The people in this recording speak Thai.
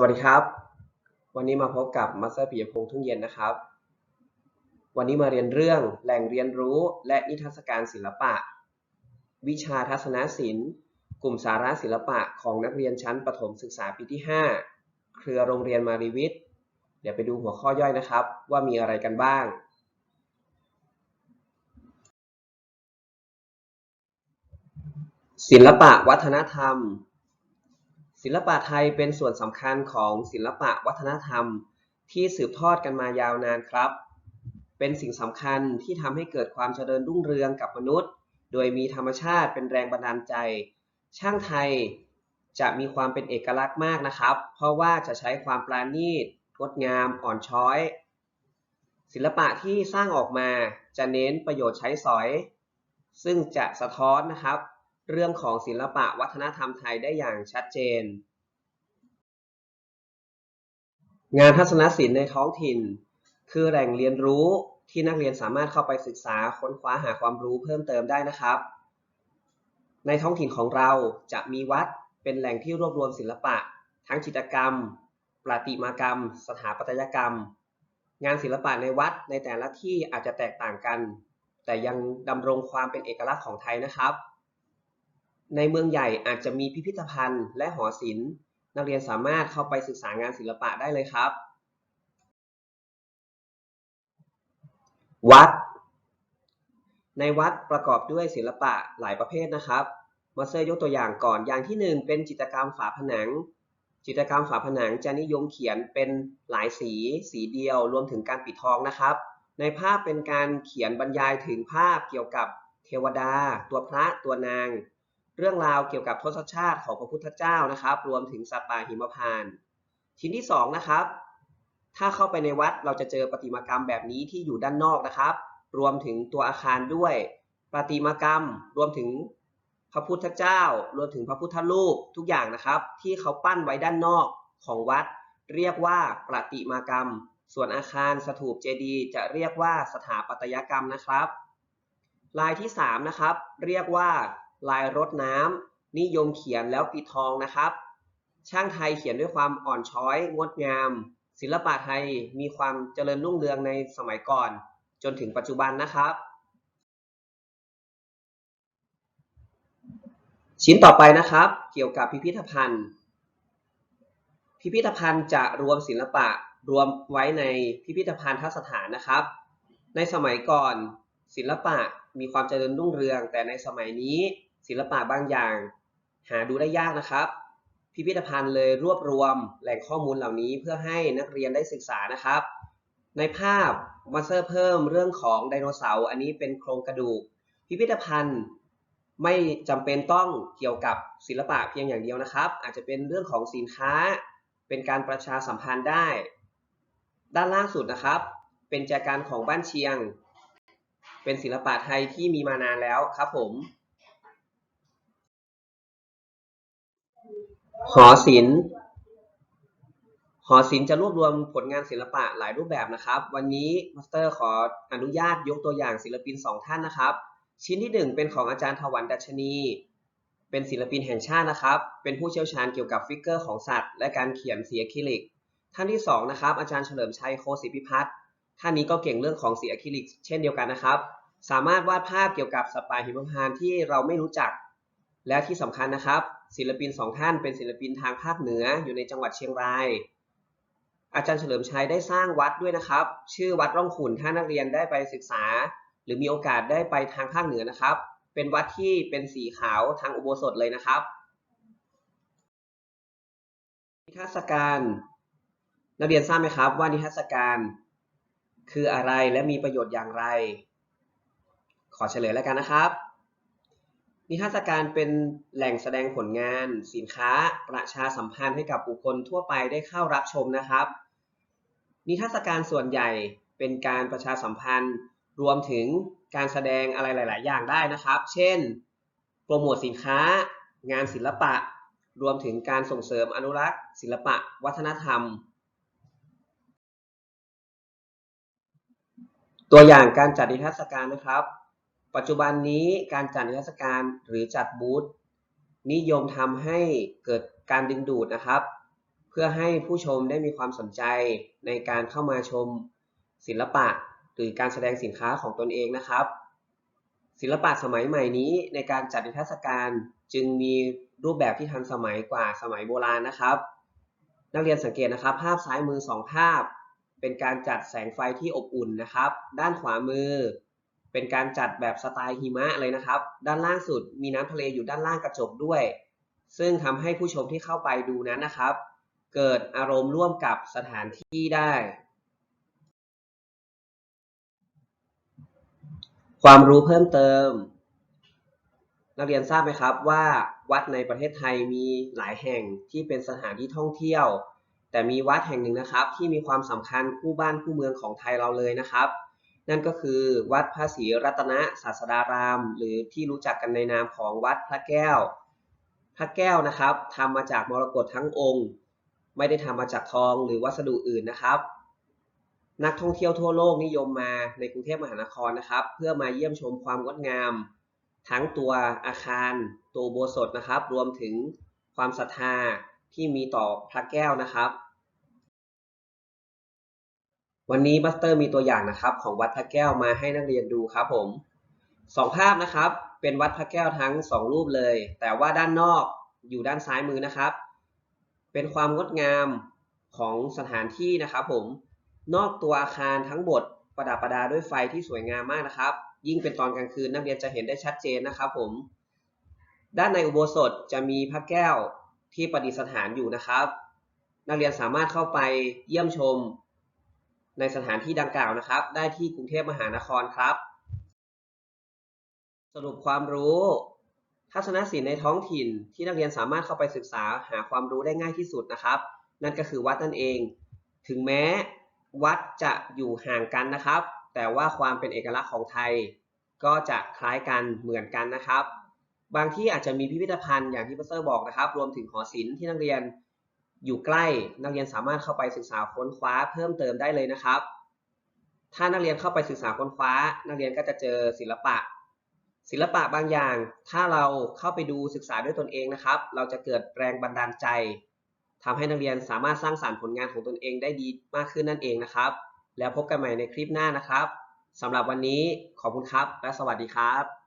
วัสดีครับ วันนี้มาพบกับมาสเตอร์ปิยพงษ์ทุ่งเย็นนะครับ วันนี้มาเรียนเรื่องแหล่งเรียนรู้และนิทรรศการศิลปะ วิชาทัศนศิลป์ กลุ่มสาระศิลปะของนักเรียนชั้นประถมศึกษาปีที่ 5 เครือโรงเรียนมารีวิทย์เดี๋ยวไปดูหัวข้อย่อยนะครับ ว่ามีอะไรกันบ้าง ศิลปะวัฒนธรรม ศิลปะไทยเป็นส่วนสำคัญของศิลปะวัฒนธรรม ที่สืบทอดกันมายาวนานครับ เป็นสิ่งสำคัญที่ทำให้เกิดความเจริญรุ่งเรืองกับมนุษย์ โดยมีธรรมชาติเป็นแรงบันดาลใจ ช่างไทยจะมีความเป็นเอกลักษณ์มากนะครับ เพราะว่าจะใช้ความปราณีตงดงามอ่อนช้อย ศิลปะที่สร้างออกมาจะเน้นประโยชน์ใช้สอย ซึ่งจะสะท้อนนะครับ เรื่องของศิลปะวัฒนธรรมไทยได้อย่างชัดเจน งานทัศนศิลป์ในท้องถิ่น คือแหล่งเรียนรู้ที่นักเรียนสามารถเข้าไปศึกษาค้นคว้าหาความรู้เพิ่มเติมได้นะครับ ในท้องถิ่นของเราจะมีวัดเป็นแหล่งที่รวบรวมศิลปะ ทั้งจิตรกรรม ประติมากรรม สถาปัตยกรรม งานศิลปะในวัดในแต่ละที่อาจจะแตกต่างกัน แต่ยังดำรงความเป็นเอกลักษณ์ของไทยนะครับ ในเมืองใหญ่อาจจะมีพิพิธภัณฑ์และหอศิลป์ นักเรียนสามารถเข้าไปศึกษางานศิลปะได้เลยครับ วัด ในวัดประกอบด้วยศิลปะหลายประเภทนะครับ มาเซอร์ยกตัวอย่างก่อนอย่างที่หนึ่งเป็นจิตรกรรมฝาผนัง จิตรกรรมฝาผนังจะนิยมเขียนเป็นหลายสี สีเดียว รวมถึงการปิดทองนะครับ ในภาพเป็นการเขียนบรรยายถึงภาพเกี่ยวกับเทวดา ตัวพระตัวนาง เรื่องราวเกี่ยวกับทศชาติของพระพุทธเจ้านะครับ รวมถึงสัตว์ป่าหิมพานต์ชิ้นที่สองนะครับ ถ้าเข้าไปในวัดเราจะเจอประติมากรรมแบบนี้ที่อยู่ด้านนอกนะครับ รวมถึงตัวอาคารด้วยประติมากรรม รวมถึงพระพุทธเจ้า รวมถึงพระพุทธรูปทุกอย่างนะครับ ที่เขาปั้นไว้ด้านนอกของวัด เรียกว่าประติมากรรม ส่วนอาคารสถูปเจดีย์จะเรียกว่าสถาปัตยกรรมนะครับ ลายที่สามนะครับ เรียกว่า ลายรดน้ำนิยมเขียนแล้วปิดทองนะครับ ช่างไทยเขียนด้วยความอ่อนช้อย งดงาม ศิลปะไทยมีความเจริญรุ่งเรืองในสมัยก่อน จนถึงปัจจุบันนะครับ ชิ้นต่อไปนะครับ เกี่ยวกับพิพิธภัณฑ์ พิพิธภัณฑ์จะรวมศิลปะรวมไว้ในพิพิธภัณฑ์สถานนะครับ ในสมัยก่อนศิลปะมีความเจริญรุ่งเรือง แต่ในสมัยนี้ ศิลปะบางอย่าง หาดูได้ยากนะครับ พิพิธภัณฑ์เลยรวบรวมแหล่งข้อมูลเหล่านี้เพื่อให้นักเรียนได้ศึกษานะครับ ในภาพมาเซอร์เพิ่มเรื่องของไดโนเสาร์อันนี้เป็นโครงกระดูก พิพิธภัณฑ์ไม่จำเป็นต้องเกี่ยวกับศิลปะเพียงอย่างเดียวนะครับ อาจจะเป็นเรื่องของสินค้า เป็นการประชาสัมพันธ์ได้ ด้านล่างสุดนะครับ เป็นแจกันของบ้านเชียง เป็นศิลปะไทยที่มีมานานแล้วครับผม หอศิลป์หอศิลป์จะรวบรวมผลงานศิลปะหลายรูปแบบนะครับ วันนี้มาสเตอร์ขออนุญาตยกตัวอย่างศิลปินสองท่านนะครับ ชิ้นที่หนึ่งเป็นของอาจารย์ถวันดัชนี เป็นศิลปินแห่งชาตินะครับ เป็นผู้เชี่ยวชาญเกี่ยวกับฟิกเกอร์ของสัตว์ และการเขียนสีอะคริลิก ท่านที่สองนะครับ อาจารย์เฉลิมชัยโคศิพิพัฒน์ท่านนี้ก็เก่งเรื่องของสีอะคริลิก เช่นเดียวกันนะครับ สามารถวาดภาพเกี่ยวกับสัตว์ป่าหิมพานต์ที่เราไม่รู้จัก และที่สำคัญนะครับ ศิลปินสองท่านเป็นศิลปินทางภาคเหนืออยู่ในจังหวัดเชียงราย อาจารย์เฉลิมชัยได้สร้างวัดด้วยนะครับ ชื่อวัดร่องขุนถ้านักเรียนได้ไปศึกษา หรือมีโอกาสได้ไปทางภาคเหนือนะครับ เป็นวัดที่เป็นสีขาวทางอุโบสถเลยนะครับนิทรรศการนักเรียนทราบไหมครับว่านิทรรศการคืออะไรและมีประโยชน์อย่างไร ขอเฉลยแล้วกันนะครับ นิทรรศการเป็นแหล่งแสดงผลงาน สินค้า ประชาสัมพันธ์ให้กับบุคคลทั่วไปได้เข้ารับชมนะครับ นิทรรศการส่วนใหญ่เป็นการประชาสัมพันธ์ รวมถึงการแสดงอะไรหลาย ๆ อย่างได้นะครับ เช่น โปรโมทสินค้า งานศิลปะ รวมถึงการส่งเสริมอนุรักษ์ ศิลปะ วัฒนธรรม ตัวอย่างการจัดนิทรรศการนะครับ ปัจจุบันนี้การจัดนิทรรศการหรือจัดบูธนิยมทำให้เกิดการดึงดูดนะครับ เพื่อให้ผู้ชมได้มีความสนใจในการเข้ามาชมศิลปะหรือการแสดงสินค้าของตนเองนะครับ ศิลปะสมัยใหม่นี้ในการจัดนิทรรศการจึงมีรูปแบบที่ทันสมัยกว่าสมัยโบราณนะครับ นักเรียนสังเกตนะครับ ภาพซ้ายมือสองภาพ เป็นการจัดแสงไฟที่อบอุ่นนะครับ ด้านขวามือ เป็นการจัดแบบสไตล์หิมะเลยนะครับ ด้านล่างสุดมีน้ำทะเลอยู่ด้านล่างกระจกด้วย ซึ่งทำให้ผู้ชมที่เข้าไปดูนั้นนะครับ เกิดอารมณ์ร่วมกับสถานที่ได้ ความรู้เพิ่มเติม นักเรียนทราบไหมครับว่าวัดในประเทศไทยมีหลายแห่งที่เป็นสถานที่ท่องเที่ยว แต่มีวัดแห่งหนึ่งนะครับ ที่มีความสำคัญคู่บ้านคู่เมืองของไทยเราเลยนะครับ นั่นก็คือวัดพระศรีรัตนศาสดาราม หรือที่รู้จักกันในนามของวัดพระแก้ว พระแก้วนะครับทำมาจากมรกตทั้งองค์ ไม่ได้ทำมาจากทองหรือวัสดุอื่นนะครับ นักท่องเที่ยวทั่วโลกนิยมมาในกรุงเทพมหานครนะครับ เพื่อมาเยี่ยมชมความงดงาม ทั้งตัวอาคาร ตัวโบสถนะครับ รวมถึงความศรัทธาที่มีต่อพระแก้วนะครับ วันนี้บัสเตอร์มีตัวอย่างนะครับ ของวัดพระแก้วมาให้นักเรียนดูครับผมสองภาพนะครับ เป็นวัดพระแก้วทั้งสองรูปเลย แต่ว่าด้านนอกอยู่ด้านซ้ายมือนะครับ เป็นความงดงามของสถานที่นะครับ ผมนอกตัวอาคารทั้งหมดประดับประดาด้วยไฟที่สวยงามมากนะครับ ยิ่งเป็นตอนกลางคืนนักเรียนจะเห็นได้ชัดเจนนะครับ ผม ด้านในอุโบสถจะมีพระแก้วที่ประดิษฐานอยู่นะครับ นักเรียนสามารถเข้าไปเยี่ยมชม ในสถานที่ดังกล่าวนะครับ ได้ที่กรุงเทพมหานครครับ สรุปความรู้ทัศนศิลป์ในท้องถิ่นที่นักเรียนสามารถเข้าไปศึกษาหาความรู้ได้ง่ายที่สุดนะครับ นั่นก็คือวัดนั่นเอง ถึงแม้วัดจะอยู่ห่างกันนะครับ แต่ว่าความเป็นเอกลักษณ์ของไทย ก็จะคล้ายกันเหมือนกันนะครับ บางที่อาจจะมีพิพิธภัณฑ์อย่างที่พเซอร์บอกนะครับ รวมถึงหอศิลป์ที่นักเรียน อยู่ใกล้นักเรียนสามารถเข้าไปศึกษาค้นคว้าเพิ่มเติมได้เลยนะครับ ถ้านักเรียนเข้าไปศึกษาค้นคว้า นักเรียนก็จะเจอศิลปะ ศิลปะบางอย่าง ถ้าเราเข้าไปดูศึกษาด้วยตนเองนะครับ เราจะเกิดแรงบันดาลใจทำให้นักเรียนสามารถสร้างสารรค์ผลงานของตนเองได้ดีมากขึ้นนั่นเองนะครับ แล้วพบกันใหม่ในคลิปหน้านะครับสำหรับวันนี้ขอบคุณครับ และสวัสดีครับ